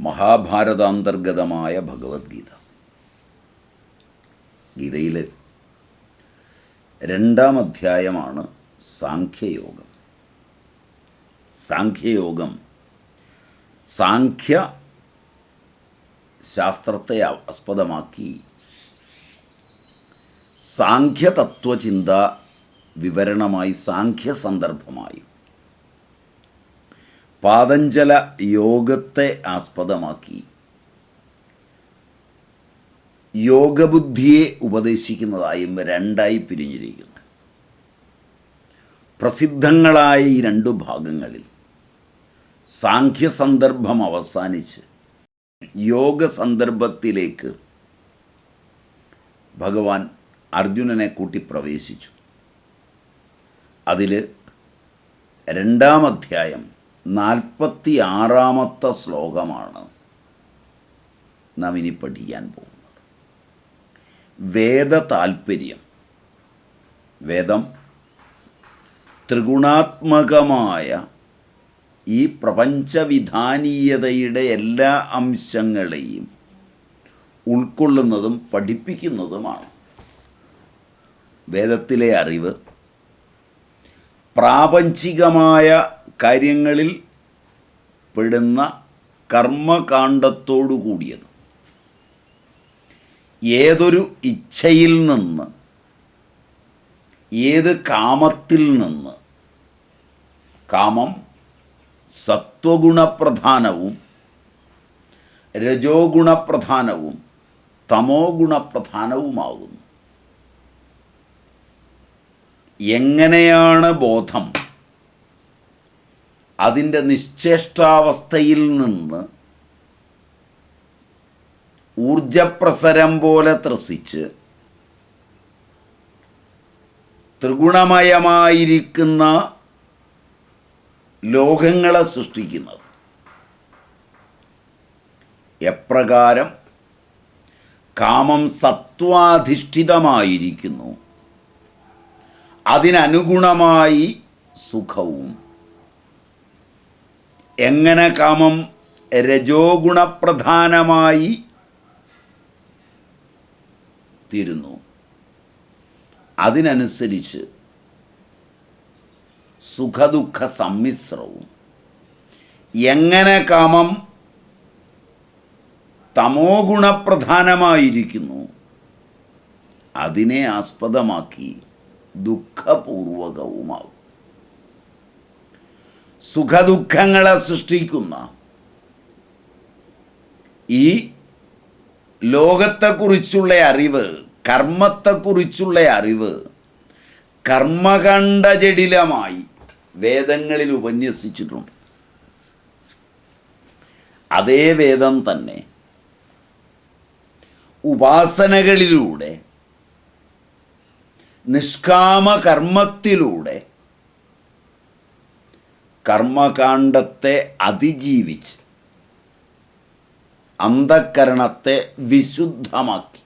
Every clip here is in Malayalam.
മഹാഭാരതാന്തർഗതമായ ഭഗവത്ഗീത. ഗീതയിൽ രണ്ടാം അധ്യായമാണ് സാഖ്യയോഗം. സാഖ്യയോഗം സാഖ്യ ശാസ്ത്രത്തെ ആസ്പദമാക്കി സാഖ്യതത്വചിന്ത വിവരണമായി സാഖ്യ സന്ദർഭമായും പാതഞ്ജല യോഗത്തെ ആസ്പദമാക്കി. യോഗബുദ്ധിയെ ഉപദേശിക്കുന്നതായും രണ്ടായി പിരിഞ്ഞിരിക്കുന്നു. പ്രസിദ്ധങ്ങളായ ഈ രണ്ടു ഭാഗങ്ങളിൽ സാഖ്യ സന്ദർഭം അവസാനിച്ച് യോഗ സന്ദർഭത്തിലേക്ക് ഭഗവാൻ അർജുനനെ കൂട്ടി പ്രവേശിച്ചു. അതിൽ രണ്ടാം അധ്യായം നാൽപ്പത്തി ആറാമത്തെ ശ്ലോകമാണ് നാം ഇനി പഠിക്കാൻ പോകുന്നത്. വേദ താൽപ്പര്യം വേദം ത്രിഗുണാത്മകമായ ഈ പ്രപഞ്ചവിധാനീയതയുടെ എല്ലാ അംശങ്ങളെയും ഉൾക്കൊള്ളുന്നതും പഠിപ്പിക്കുന്നതുമാണ്. വേദത്തിലെ അറിവ് പ്രാപഞ്ചികമായ കാര്യങ്ങളിൽ പെടുന്ന കർമ്മകാണ്ഡത്തോടു കൂടിയത്. ഏതൊരു ഇച്ഛയിൽ നിന്ന് ഏത് കാമത്തിൽ നിന്ന് കാമം സത്വഗുണപ്രധാനവും രജോ ഗുണപ്രധാനവും തമോ ഗുണപ്രധാനവുമാകുന്നു എങ്ങനെയാണ് ബോധം? അതിന്റെ നിശ്ചേഷ്ടാവസ്ഥയിൽ നിന്ന് ഊർജപ്രസരം പോലെ ത്രസിച്ച് ത്രിഗുണമയമായിരിക്കുന്ന ലോകങ്ങളെ സൃഷ്ടിക്കുന്നത്. എപ്രകാരം കാമം സത്വാധിഷ്ഠിതമായിരിക്കുന്നു. അതിനനുഗുണമായി സുഖവും എങ്ങനെ കാമം രജോഗുണപ്രധാനമായി തീരുന്നു? അതിനനുസരിച്ച് സുഖദുഃഖ സമ്മിശ്രവും എങ്ങനെ കാമം തമോ ഗുണപ്രധാനമായിരിക്കുന്നു അതിനെ ആസ്പദമാക്കി ദുഃഖപൂർവകവുമാകും സുഖദുഃഖങ്ങളെ സൃഷ്ടിക്കുന്ന ഈ ലോകത്തെക്കുറിച്ചുള്ള അറിവ് കർമ്മത്തെക്കുറിച്ചുള്ള അറിവ് കർമ്മകണ്ഠജടിലമായി വേദങ്ങളിൽ ഉപന്യസിച്ചിട്ടുണ്ട്. അതേ വേദം തന്നെ ഉപാസനകളിലൂടെ നിഷ്കാമ കർമ്മത്തിലൂടെ കർമ്മകാണ്ഡത്തെ അതിജീവിച്ച് അന്ധക്കരണത്തെ വിശുദ്ധമാക്കി.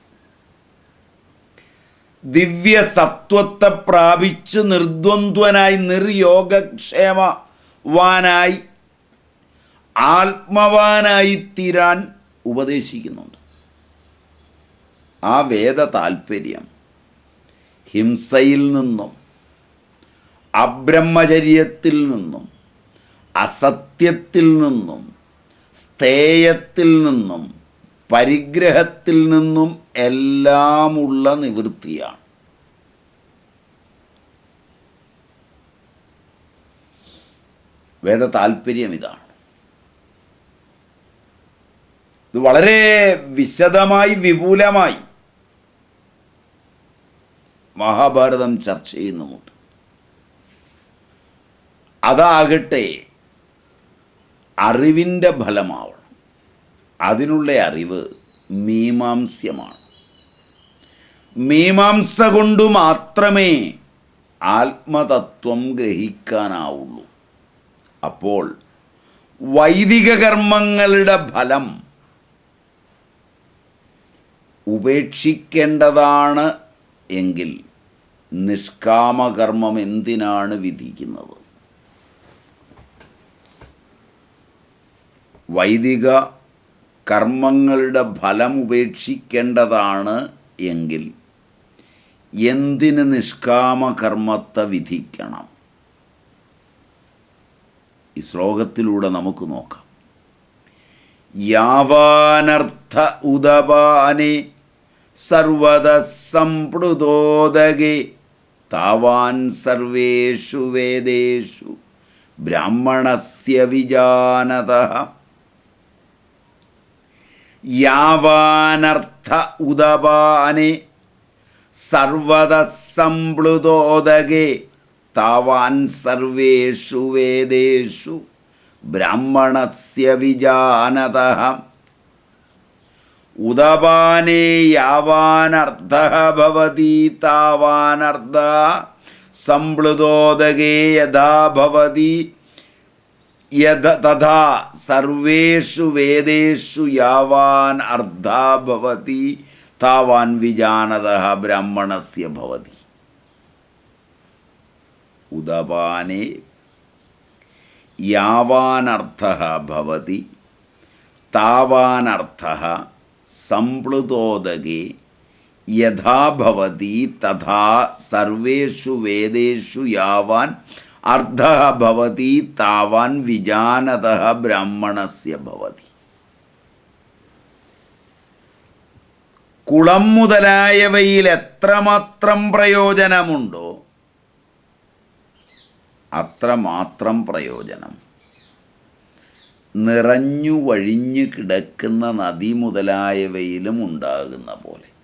ദിവ്യ ദിവ്യസത്വത്തെ പ്രാപിച്ച് നിർദ്വന്ദ്വനായി നിർയോഗക്ഷേമവാനായി ആത്മവാനായി തീരാൻ ഉപദേശിക്കുന്നുണ്ട്. ആ വേദ താൽപ്പര്യം ഹിംസയിൽ നിന്നും അബ്രഹ്മചര്യത്തിൽ നിന്നും അസത്യത്തിൽ നിന്നും സ്ഥേയത്തിൽ നിന്നും പരിഗ്രഹത്തിൽ നിന്നും എല്ലാമുള്ള നിവൃത്തിയാണ്. വേദ താല്പര്യം ഇതാണ്. ഇത് വളരെ വിശദമായി വിപുലമായി മഹാഭാരതം ചർച്ച ചെയ്യുന്നുമുണ്ട്. അതാകട്ടെ അറിവിന്റെ ഫലമാവണം. അതിനുള്ള അറിവ് മീമാംസ്യമാണ്. മീമാംസ കൊണ്ട് മാത്രമേ ആത്മതത്വം ഗ്രഹിക്കാനാവുള്ളൂ. അപ്പോൾ വൈദിക കർമ്മങ്ങളുടെ ഫലം ഉപേക്ഷിക്കേണ്ടതാണ് എങ്കിൽ നിഷ്കാമകർമ്മം എന്തിനാണ് വിധിക്കുന്നത്? വൈദിക കർമ്മങ്ങളുടെ ഫലം ഉപേക്ഷിക്കേണ്ടതാണ് എങ്കിൽ എന്തിന് നിഷ്കാമകർമ്മത്തെ വിധിക്കണം? ഈ ശ്ലോകത്തിലൂടെ നമുക്ക് നോക്കാം. യാവാനർത്ഥ ഉദപാനെ സർവത സംപ്ലുതോദകെ താവാൻ സർവേഷു വേദേഷു ബ്രാഹ്മണസ്യ വിജാനത യാവാനർത്ഥ ഉദപാനെ സർവതസംപ്ലുതോദകേ താവാൻ സർവേഷു വേദേഷു ബ്രാഹ്മണസ്യ വിജാനത. ഉദപാനേ യാവാനർത്ഥ ഭവതി താവാനർത്ഥ സംപ്ലുതോദകേ യഥാ ഭവതി യഥ തഥാ സർവേഷു വേദേഷു യാവാൻ അർദ്ധാ ഭവതി താവാൻ വിജാനത ബ്രാഹ്മണസ്യ ഭവതി. ഉദപാനെ യാവാനർത്ഥ ഭവതി താവാനർത്ഥ സംപ്ലുതോദകേ യഥാ ഭവതി തഥാ സർവേഷു വേദേഷു യാവാൻ അർദ്ധ താവാൻ വിജാനത ബ്രാഹ്മണസ്യ ഭവതി. കുളം മുതലായവയിൽ എത്രമാത്രം പ്രയോജനമുണ്ടോ? അത്രമാത്രം പ്രയോജനം. നിറഞ്ഞു വഴിഞ്ഞു കിടക്കുന്ന നദി മുതലായവയിലും ഉണ്ടാകുന്ന പോലെ.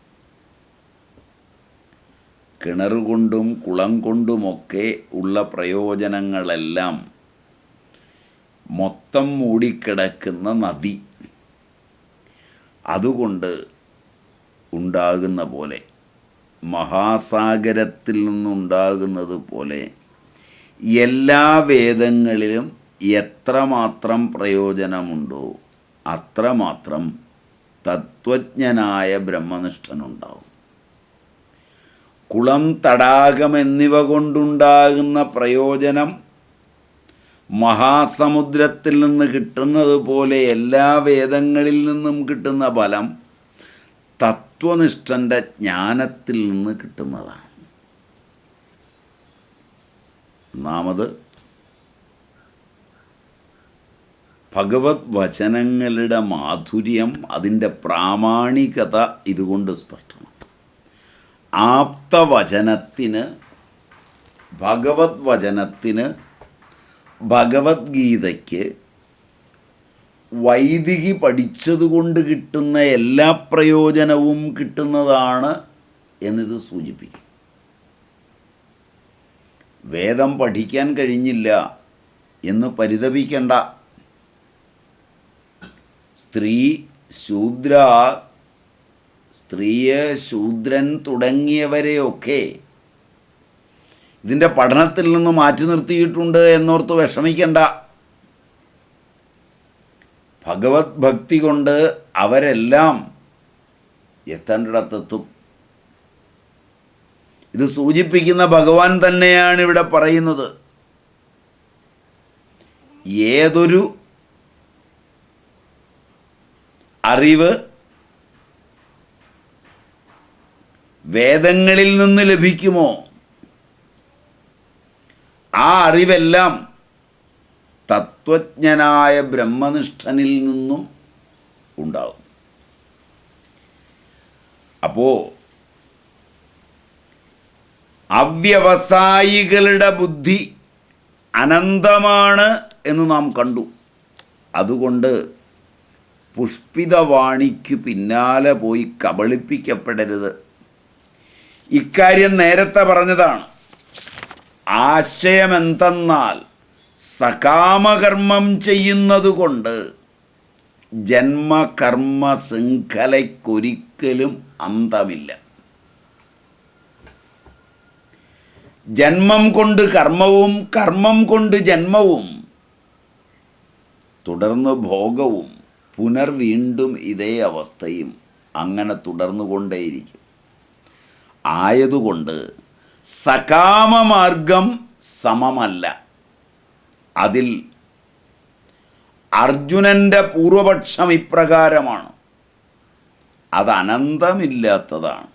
കിണർ കൊണ്ടും കുളം കൊണ്ടുമൊക്കെ ഉള്ള പ്രയോജനങ്ങളെല്ലാം മൊത്തം മൂടിക്കിടക്കുന്ന നദി. അതുകൊണ്ട് ഉണ്ടാകുന്ന പോലെ മഹാസാഗരത്തിൽ നിന്നുണ്ടാകുന്നത് പോലെ എല്ലാ വേദങ്ങളിലും എത്രമാത്രം പ്രയോജനമുണ്ടോ അത്രമാത്രം തത്വജ്ഞനായ ബ്രഹ്മനിഷ്ഠനുണ്ടാവും. കുളം തടാകം എന്നിവ കൊണ്ടുണ്ടാകുന്ന പ്രയോജനം മഹാസമുദ്രത്തിൽ നിന്ന് കിട്ടുന്നത് പോലെ എല്ലാ വേദങ്ങളിൽ നിന്നും കിട്ടുന്ന ഫലം തത്വനിഷ്ഠന്റെ ജ്ഞാനത്തിൽ നിന്ന് കിട്ടുന്നതാണ്. ഒന്നാമത് ഭഗവത് വചനങ്ങളുടെ മാധുര്യം അതിന്റെ പ്രാമാണികത ഇതുകൊണ്ട് സ്പഷ്ടമാണ്. ആപ്തവചനത്തിന് ഭഗവത് വചനത്തിന് ഭഗവത്ഗീതയ്ക്ക് വൈദികി പഠിച്ചതുകൊണ്ട് കിട്ടുന്ന എല്ലാ പ്രയോജനവും കിട്ടുന്നതാണ് എന്നിത് സൂചിപ്പിക്കും. വേദം പഠിക്കാൻ കഴിഞ്ഞില്ല എന്ന് പരിതപിക്കേണ്ട. സ്ത്രീ ശൂദ്ര സ്ത്രീയെ ശൂദ്രൻ തുടങ്ങിയവരെയൊക്കെ ഇതിന്റെ പഠനത്തിൽ നിന്ന് മാറ്റി നിർത്തിയിട്ടുണ്ട് എന്നോർത്ത് വിഷമിക്കേണ്ട. ഭഗവത് ഭക്തി കൊണ്ട് അവരെല്ലാം എത്തേണ്ടിടത്തെത്തും. ഇത് സൂചിപ്പിക്കുന്ന ഭഗവാൻ തന്നെയാണ് ഇവിടെ പറയുന്നത്. ഏതൊരു അറിവ് വേദങ്ങളിൽ നിന്ന് ലഭിക്കുമോ? ആ അറിവെല്ലാം തത്വജ്ഞനായ ബ്രഹ്മനിഷ്ഠനിൽ നിന്നും ഉണ്ടാകും. അപ്പോൾ അവ്യവസായികളുടെ ബുദ്ധി അനന്തമാണ് എന്ന് നാം കണ്ടു. അതുകൊണ്ട് പുഷ്പിതവാണിക്ക് പിന്നാലെ പോയി കബളിപ്പിക്കപ്പെടരുത്. ഇക്കാര്യം നേരത്തെ പറഞ്ഞതാണ്. ആശയമെന്തെന്നാൽ സകാമകർമ്മം ചെയ്യുന്നതുകൊണ്ട് ജന്മകർമ്മ ശൃംഖലയ്ക്കൊരിക്കലും അന്തമില്ല. ജന്മം കൊണ്ട് കർമ്മവും കർമ്മം കൊണ്ട് ജന്മവും തുടർന്ന് ഭോഗവും പുനർ വീണ്ടും ഇതേ അവസ്ഥയും അങ്ങനെ തുടർന്നുകൊണ്ടേയിരിക്കും. ആയതുകൊണ്ട് സകാമമാർഗം സമമല്ല. അതിൽ അർജുനന്റെ പൂർവപക്ഷം ഇപ്രകാരമാണ്. അത് അനന്തമില്ലാത്തതാണ്.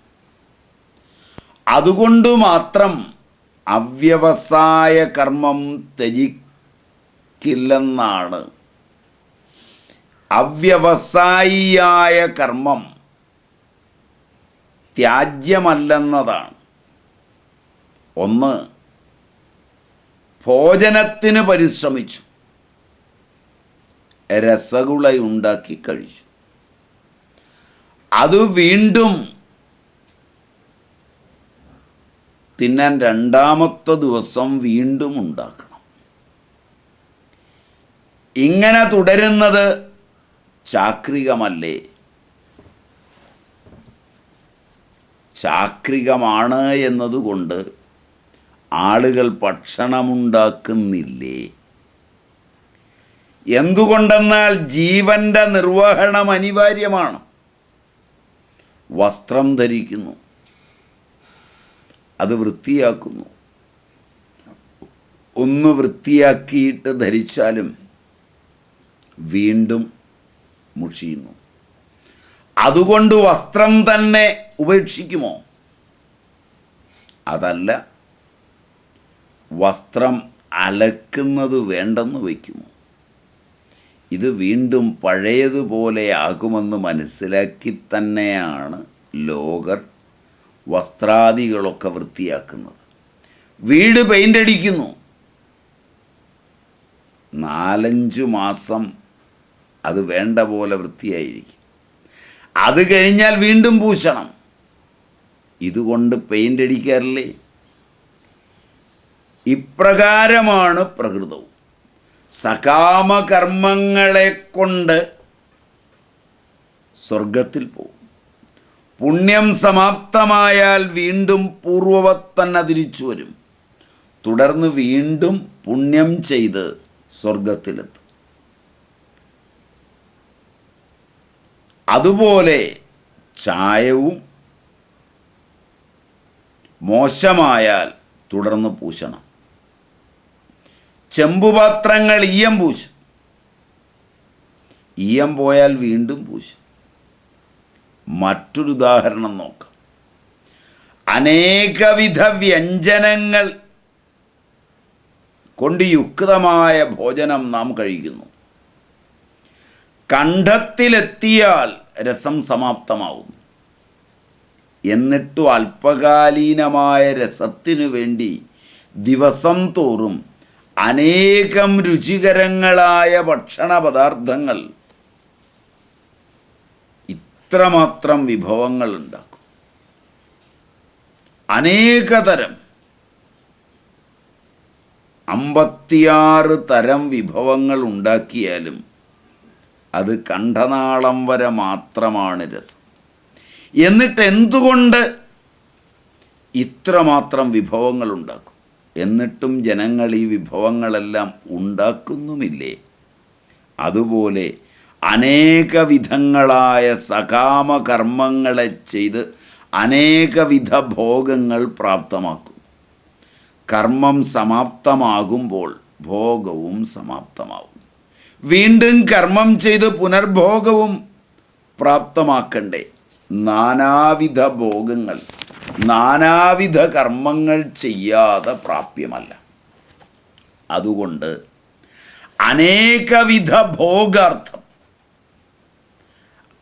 അതുകൊണ്ട് മാത്രം അവ്യവസായ കർമ്മം ത്യജിക്കില്ലെന്നാണ്. അവ്യവസായിയായ കർമ്മം ത്യാജ്യമല്ലെന്നതാണ്. ഒന്ന് ഭോജനത്തിന് പരിശ്രമിച്ചു. രസഗുളയുണ്ടാക്കി കഴിച്ചു. അത് വീണ്ടും തിന്നാൻ രണ്ടാമത്തെ ദിവസം വീണ്ടും ഉണ്ടാക്കണം. ഇങ്ങനെ തുടരുന്നത് ചാക്രികമല്ലേ? ചാക്രികമാണ് എന്നതുകൊണ്ട് ആളുകൾ ഭക്ഷണമുണ്ടാക്കുന്നില്ലേ? എന്തുകൊണ്ടെന്നാൽ ജീവന്റെ നിർവഹണം അനിവാര്യമാണ്. വസ്ത്രം ധരിക്കുന്നു. അത് വൃത്തിയാക്കുന്നു. ഒന്ന് വൃത്തിയാക്കിയിട്ട് ധരിച്ചാലും വീണ്ടും മുഷിയുന്നു. അതുകൊണ്ട് വസ്ത്രം തന്നെ ഉപേക്ഷിക്കുമോ? അതല്ല വസ്ത്രം അലക്കുന്നത് വേണ്ടെന്ന് വയ്ക്കുമോ? ഇത് വീണ്ടും പഴയതുപോലെ ആകുമെന്ന് മനസ്സിലാക്കി തന്നെയാണ് ലോകർ വസ്ത്രാദികളൊക്കെ വൃത്തിയാക്കുന്നത്. വീട് പെയിന്റ് അടിക്കുന്നു. നാലഞ്ച് മാസം അത് വേണ്ട പോലെ വൃത്തിയായിരിക്കും. അത് കഴിഞ്ഞാൽ വീണ്ടും പൂശണം. ഇതുകൊണ്ട് പെയിന്റ് അടിക്കാറില്ലേ? ഇപ്രകാരമാണ് പ്രകൃതവും. സകാമകർമ്മങ്ങളെ കൊണ്ട് സ്വർഗത്തിൽ പോകും. പുണ്യം സമാപ്തമായാൽ വീണ്ടും പൂർവവത് തന്നെ തിരിച്ചു വരും. തുടർന്ന് വീണ്ടും പുണ്യം ചെയ്ത് സ്വർഗത്തിലെത്തും അതുപോലെ ചായവും മോശമായാൽ തുടർന്ന് പൂശണം. ചെമ്പുപാത്രങ്ങൾ ഈയം പൂശും. ഈയം പോയാൽ വീണ്ടും പൂശും. മറ്റൊരു ഉദാഹരണം നോക്കാം. അനേകവിധ വ്യഞ്ജനങ്ങൾ കൊണ്ട് യുക്തമായ ഭോജനം നാം കഴിക്കുന്നു. കണ്ഠത്തിലെത്തിയാൽ രസം സമാപ്തമാവുന്നു. എന്നിട്ടും അല്പകാലീനമായ രസത്തിനു വേണ്ടി ദിവസം തോറും അനേകം രുചികരങ്ങളായ ഭക്ഷണ പദാർത്ഥങ്ങൾ ഇത്രമാത്രം വിഭവങ്ങൾ ഉണ്ടാക്കും. അനേകതരം അമ്പത്തിയാറ് തരം വിഭവങ്ങൾ ഉണ്ടാക്കിയാലും അത് കണ്ഠനാളം വരെ മാത്രമാണ് രസം. എന്നിട്ട് എന്തുകൊണ്ട് ഇത്രമാത്രം വിഭവങ്ങൾ ഉണ്ടാക്കും എന്നിട്ടും ജനങ്ങൾ ഈ വിഭവങ്ങളെല്ലാം ഉണ്ടാക്കുന്നുമില്ലേ? അതുപോലെ അനേക വിധങ്ങളായ സകാമ കർമ്മങ്ങളെ ചെയ്ത് അനേകവിധ ഭോഗങ്ങൾ പ്രാപ്തമാക്കും. കർമ്മം സമാപ്തമാകുമ്പോൾ ഭോഗവും സമാപ്തമാവും. വീണ്ടും കർമ്മം ചെയ്ത് പുനർഭോഗവും പ്രാപ്തമാക്കണ്ടേ? നാനാവിധ ഭോഗങ്ങൾ നാനാവിധ കർമ്മങ്ങൾ ചെയ്യാതെ പ്രാപ്യമല്ല. അതുകൊണ്ട് അനേകവിധ ഭോഗാർത്ഥം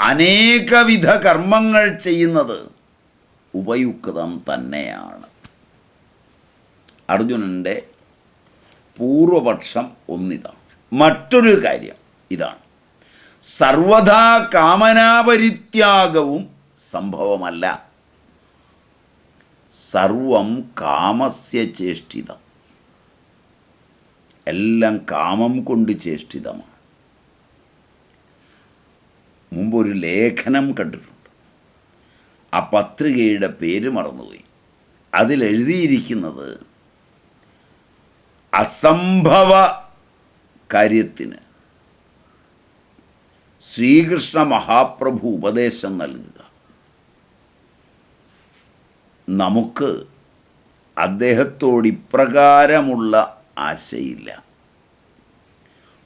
അനേകവിധ കർമ്മങ്ങൾ ചെയ്യുന്നത് ഉപയുക്തം തന്നെയാണ്. അർജുനന്റെ പൂർവപക്ഷം ഒന്നിതാണ്. മറ്റൊരു കാര്യം ഇതാണ്. സർവഥാ കാമനാപരിത്യാഗവും സംഭവമല്ല. സർവം കാമസ്യ ചേഷ്ടിതം. എല്ലാം കാമം കൊണ്ട് ചേഷ്ടിതമാണ്. മുമ്പൊരു ലേഖനം കണ്ടിട്ടുണ്ട്. ആ പത്രികയുടെ പേര് മറന്നുപോയി. അതിലെഴുതിയിരിക്കുന്നത് അസംഭവ കാര്യത്തിന് ശ്രീകൃഷ്ണ മഹാപ്രഭു ഉപദേശം നൽകുക. നമുക്ക് അദ്ദേഹത്തോട് ഇപ്രകാരമുള്ള ആശയില്ല.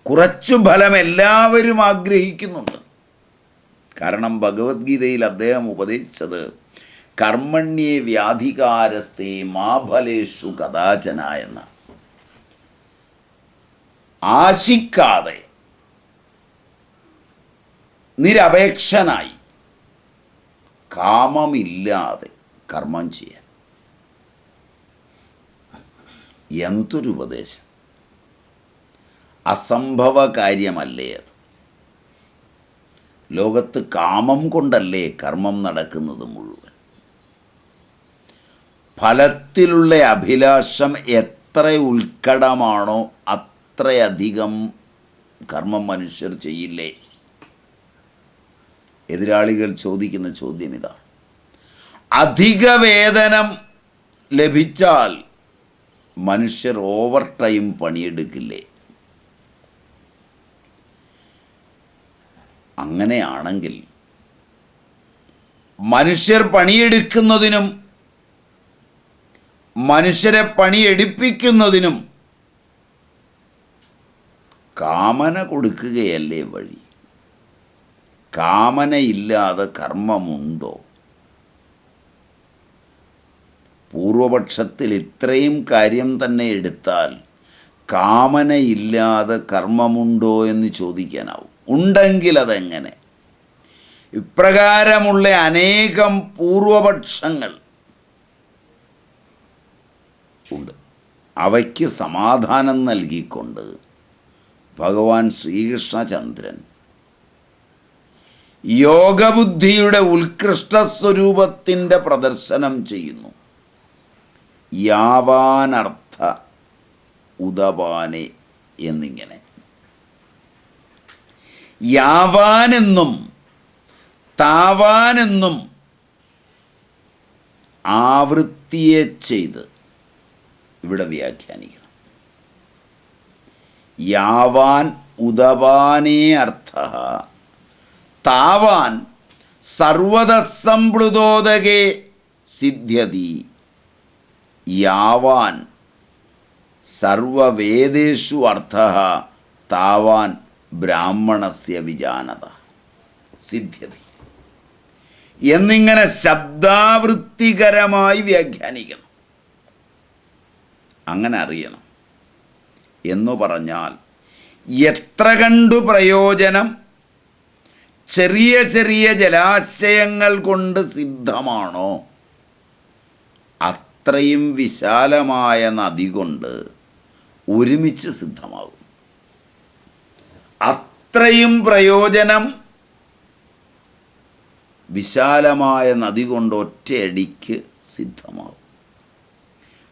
കുറച്ചു ഫലം എല്ലാവരും ആഗ്രഹിക്കുന്നുണ്ട്. കാരണം ഭഗവത്ഗീതയിൽ അദ്ദേഹം ഉപദേശിച്ചത് കർമ്മണ്യേ വ്യാധികാരസ്ഥേ മാഫലേഷു കഥാചന എന്ന. ആശിക്കാതെ നിരപേക്ഷനായി. കാമമില്ലാതെ. കർമ്മം ചെയ്യാൻ എന്തൊരു ഉപദേശം അസംഭവ കാര്യമല്ലേ അത്? ലോകത്ത് കാമം കൊണ്ടല്ലേ കർമ്മം നടക്കുന്നത് മുഴുവൻ? ഫലത്തിലുള്ള അഭിലാഷം എത്ര ഉത്കടമാണോ അത്രയധികം കർമ്മം മനുഷ്യർ ചെയ്യില്ലേ? എതിരാളികൾ ചോദിക്കുന്ന ചോദ്യം ഇതാണ് അധിക വേതനം ലഭിച്ചാൽ മനുഷ്യർ ഓവർ ടൈം പണിയെടുക്കില്ലേ? അങ്ങനെയാണെങ്കിൽ മനുഷ്യർ പണിയെടുക്കുന്നതിനും മനുഷ്യരെ പണിയെടുപ്പിക്കുന്നതിനും കാമന കൊടുക്കുകയല്ലേ വഴി? കാമനയില്ലാതെ കർമ്മമുണ്ടോ? പൂർവപക്ഷത്തിൽ ഇത്രയും കാര്യം തന്നെ എടുത്താൽ കാമനയില്ലാതെ കർമ്മമുണ്ടോ എന്ന് ചോദിക്കാനാവും. ഉണ്ടെങ്കിൽ അതെങ്ങനെ? ഇപ്രകാരമുള്ള അനേകം പൂർവപക്ഷങ്ങൾ ഉണ്ട്. അവയ്ക്ക് സമാധാനം നൽകിക്കൊണ്ട് ഭഗവാൻ ശ്രീകൃഷ്ണചന്ദ്രൻ യോഗബുദ്ധിയുടെ ഉത്കൃഷ്ട സ്വരൂപത്തിന്റെ പ്രദർശനം ചെയ്യുന്നു. യാവാനർത്ഥ ഉദവാനെ എന്നിങ്ങനെ. യാവാനെന്നും താവാനെന്നും ആവൃത്തിയെ ചെയ്ത് ഇവിടെ വ്യാഖ്യാനിക്കണം. യാവാൻ ഉദവാനേ അർത്ഥ താവാൻ സർവതസംപ്ലുതോദകേ സിദ്ധ്യതി. യാവാൻ സർവവേദേഷു അർത്ഥ താവാൻ ബ്രാഹ്മണസ്യ വിജാനത. സിദ്ധ്യതി. എന്നിങ്ങനെ ശബ്ദാവൃത്തികരമായി വ്യാഖ്യാനിക്കണം. അങ്ങനെ അറിയണം. എന്നു പറഞ്ഞാൽ എത്ര കണ്ടു പ്രയോജനം? ചെറിയ ചെറിയ ജലാശയങ്ങൾ കൊണ്ട് സിദ്ധമാണോ? അത്രയും വിശാലമായ നദി കൊണ്ട് ഒരുമിച്ച് സിദ്ധമാകും. അത്രയും പ്രയോജനം വിശാലമായ നദി കൊണ്ട് ഒറ്റയടിക്ക് സിദ്ധമാകും.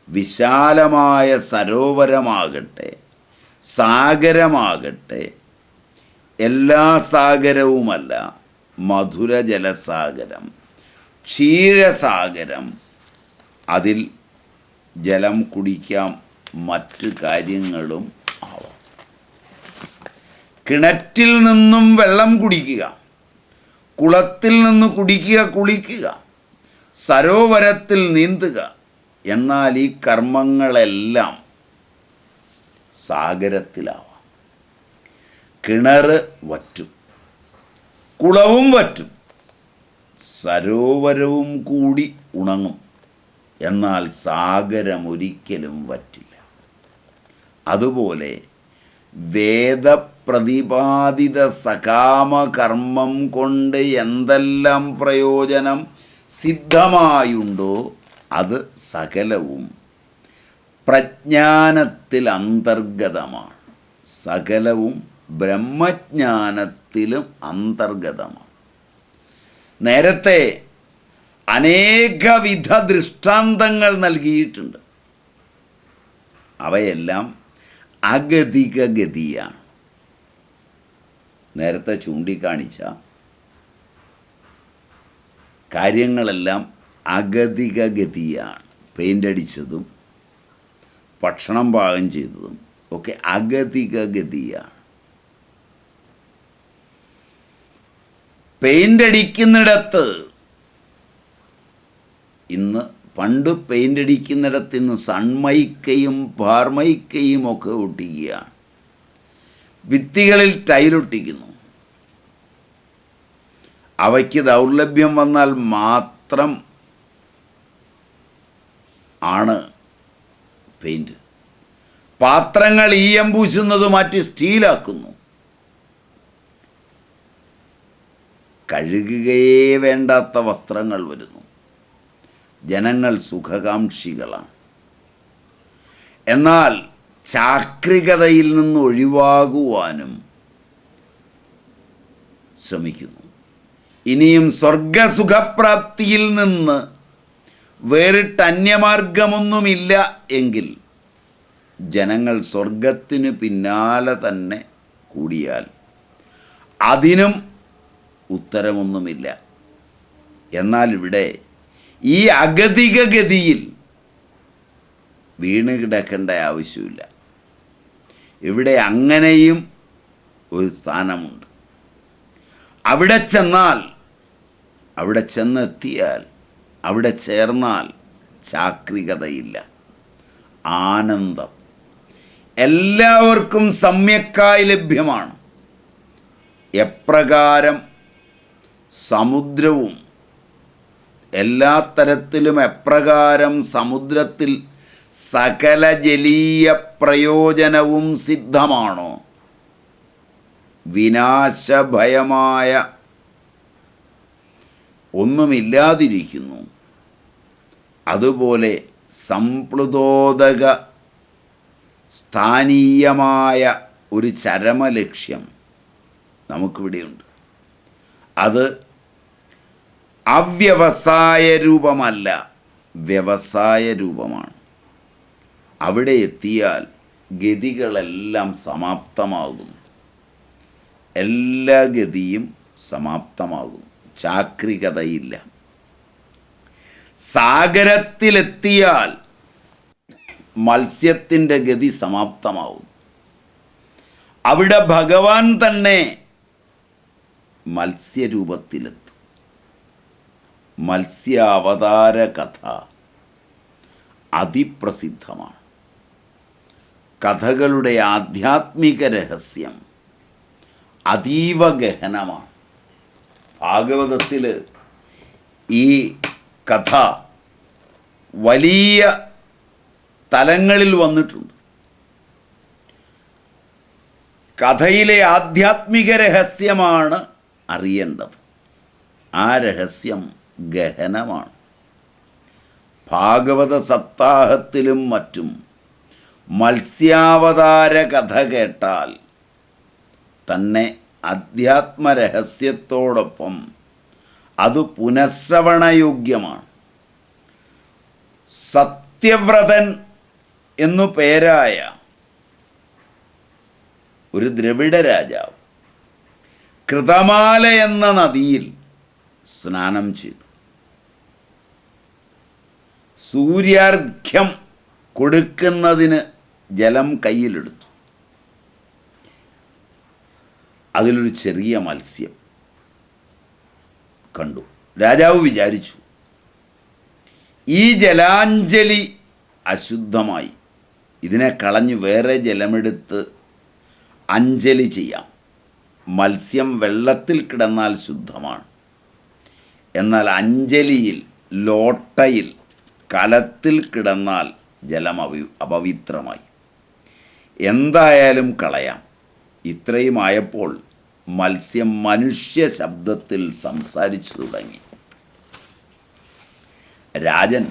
വിശാലമായ സരോവരമാകട്ടെ സാഗരമാകട്ടെ എല്ലാ സാഗരവുമല്ല മധുര ജലസാഗരം ക്ഷീരസാഗരം അതിൽ ജലം കുടിക്കാം മറ്റ് കാര്യങ്ങളും ആവാം. കിണറ്റിൽ നിന്നും വെള്ളം കുടിക്കുക കുളത്തിൽ നിന്ന് കുടിക്കുക കുളിക്കുക സരോവരത്തിൽ നീന്തുക എന്നാൽ ഈ കർമ്മങ്ങളെല്ലാം സാഗരത്തിലാവാം. കിണർ വറ്റും കുളവും വറ്റും സരോവരവും കൂടി ഉണങ്ങും. എന്നാൽ സാഗരം ഒരിക്കലും വറ്റില്ല. അതുപോലെ വേദപ്രതിപാദിത സകാമകർമ്മം കൊണ്ട് എന്തെല്ലാം പ്രയോജനം സിദ്ധമായുണ്ടോ അത് സകലവും പ്രജ്ഞാനത്തിൽ അന്തർഗതമാണ് സകലവും ബ്രഹ്മജ്ഞാനത്തിലും അന്തർഗതമാണ്. നേരത്തെ അനേകവിധ ദൃഷ്ടാന്തങ്ങൾ നൽകിയിട്ടുണ്ട്. അവയെല്ലാം അഗതിക ഗതിയാണ് നേരത്തെ ചൂണ്ടിക്കാണിച്ച കാര്യങ്ങളെല്ലാം അഗതിക ഗതിയാണ് പെയിന്റ് അടിച്ചതും ഭക്ഷണം പാകം ചെയ്തതും ഒക്കെ അഗതിക ഗതിയാണ് പെയിന്റ് അടിക്കുന്നിടത്ത് ഇന്ന് പണ്ട് പെയിന്റ് അടിക്കുന്നിടത്ത് ഇന്ന് സൺമൈക്കയും പാർമൈക്കയും ഒക്കെ ഒട്ടിക്കുകയാണ്. ഭിത്തികളിൽ ടൈലൊട്ടിക്കുന്നു അവയ്ക്ക് ദൗർലഭ്യം വന്നാൽ മാത്രം ആണ് പെയിന്റ് പാത്രങ്ങൾ ഈയം പൂശുന്നത് മാറ്റി സ്റ്റീലാക്കുന്നു. കഴുകുകയേ വേണ്ടാത്ത വസ്ത്രങ്ങൾ വരുന്നു. ജനങ്ങൾ സുഖകാംക്ഷികളാണ്. എന്നാൽ ചാക്രികതയിൽ നിന്ന് ഒഴിവാകുവാനും ശ്രമിക്കുന്നു. ഇനിയും സ്വർഗസുഖപ്രാപ്തിയിൽ നിന്ന് വേറിട്ട് അന്യമാർഗമൊന്നുമില്ല എങ്കിൽ ജനങ്ങൾ സ്വർഗത്തിന് പിന്നാലെ തന്നെ കൂടിയാൽ അതിനും ഉത്തരമൊന്നുമില്ല. എന്നാൽ ഇവിടെ ഈ അഗതിക ഗതിയിൽ വീണ് കിടക്കേണ്ട ആവശ്യമില്ല. ഇവിടെ അങ്ങനെയും ഒരു സ്ഥാനമുണ്ട്. അവിടെ ചെന്നാൽ അവിടെ ചെന്നെത്തിയാൽ അവിടെ ചേർന്നാൽ ചാക്രികതയില്ല. ആനന്ദം. എല്ലാവർക്കും സമ്യക്കായി ലഭ്യമാണ്. എപ്രകാരം സമുദ്രവും എല്ലാ തരത്തിലും എപ്രകാരം സമുദ്രത്തിൽ സകല ജലീയ പ്രയോജനവും സിദ്ധമാണോ? വിനാശഭയമായ ഒന്നുമില്ലാതിരിക്കുന്നു. അതുപോലെ സംപ്ലുതോദക സ്ഥാനീയമായ ഒരു ചരമലക്ഷ്യം നമുക്കിവിടെയുണ്ട്. അത് അവ്യവസായ രൂപമല്ല വ്യവസായ രൂപമാണ്. അവിടെ എത്തിയാൽ ഗതികളെല്ലാം സമാപ്തമാകുന്നു. എല്ലാ ഗതിയും സമാപ്തമാകുന്നു. ചാക്രികതയില്ല. സാഗരത്തിലെത്തിയാൽ മത്സ്യത്തിന്റെ ഗതി സമാപ്തമാവും അവിടെ ഭഗവാൻ തന്നെ മത്സ്യരൂപത്തിലെത്തും. മത്സ്യ അവതാര കഥ അതിപ്രസിദ്ധമാണ്. കഥകളുടെ ആധ്യാത്മിക രഹസ്യം അതീവ ഗഹനമാണ്. ഭാഗവതത്തിൽ ഈ കഥ വലിയ തലങ്ങളിൽ വന്നിട്ടുണ്ട്. കഥയിലെ ആധ്യാത്മിക രഹസ്യമാണ് അറിയേണ്ടത്. ആ രഹസ്യം ഗഹനമാണ്. ഭാഗവത സപ്താഹത്തിലും മറ്റും മത്സ്യാവതാര കഥ കേട്ടാൽ തന്നെ അധ്യാത്മരഹസ്യത്തോടൊപ്പം അത് പുനഃശ്രവണയോഗ്യമാണ്. സത്യവ്രതൻ എന്നു പേരായ ഒരു ദ്രവിഡ രാജാവ് കൃതമാല എന്ന നദിയിൽ സ്നാനം ചെയ്തു. സൂര്യാർഘ്യം കൊടുക്കുന്നതിന് ജലം കയ്യിലെടുത്തു. അതിലൊരു ചെറിയ മത്സ്യം കണ്ടു. രാജാവ് വിചാരിച്ചു ഈ ജലാഞ്ജലി അശുദ്ധമായി. ഇതിനെ കളഞ്ഞ് വേറെ ജലമെടുത്ത് അഞ്ജലി ചെയ്യാം. മത്സ്യം വെള്ളത്തിൽ കിടന്നാൽ ശുദ്ധമാണ്. എന്നാൽ അഞ്ജലിയിൽ ലോട്ടയിൽ കലത്തിൽ കിടന്നാൽ ജലം അവി അപവിത്രമായി. എന്തായാലും കളയാം. ഇത്രയുമായപ്പോൾ മത്സ്യം മനുഷ്യ ശബ്ദത്തിൽ സംസാരിച്ചു തുടങ്ങി. രാജൻ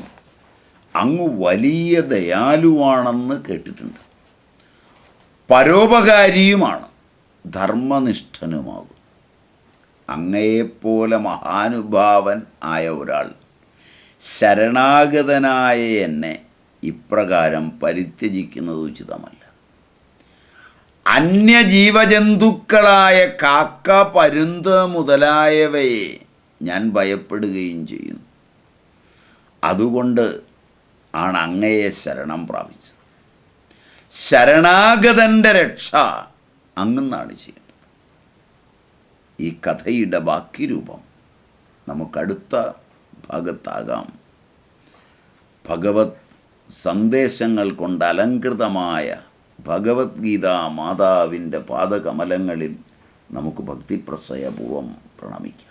അങ്ങ് വലിയ ദയാലുവാണെന്ന് കേട്ടിട്ടുണ്ട്. പരോപകാരിയുമാണ് ധർമ്മനിഷ്ഠനുമാകും. അങ്ങയെപ്പോലെ മഹാനുഭാവൻ ആയ ഒരാൾ ശരണാഗതനായ എന്നെ ഇപ്രകാരം പരിത്യജിക്കുന്നത് ഉചിതമല്ല. അന്യജീവജന്തുക്കളായ കാക്ക പരുന്ത് മുതലായവയെ ഞാൻ ഭയപ്പെടുകയും ചെയ്യുന്നു. അതുകൊണ്ട് ആണ് അങ്ങയെ ശരണം പ്രാപിച്ചത്. ശരണാഗതന്റെ രക്ഷ അങ്ങെന്നാണ് ചെയ്യേണ്ടത്. ഈ കഥയുടെ ബാക്കി രൂപം നമുക്കടുത്ത ഭാഗത്താകാം ഭഗവത് സന്ദേശങ്ങൾ കൊണ്ട് അലങ്കൃതമായ ഭഗവത്ഗീത മാതാവിന്റെ പാദകമലങ്ങളിൽ നമുക്ക് ഭക്തിപ്രസയപൂർവം പ്രണമിക്കാം.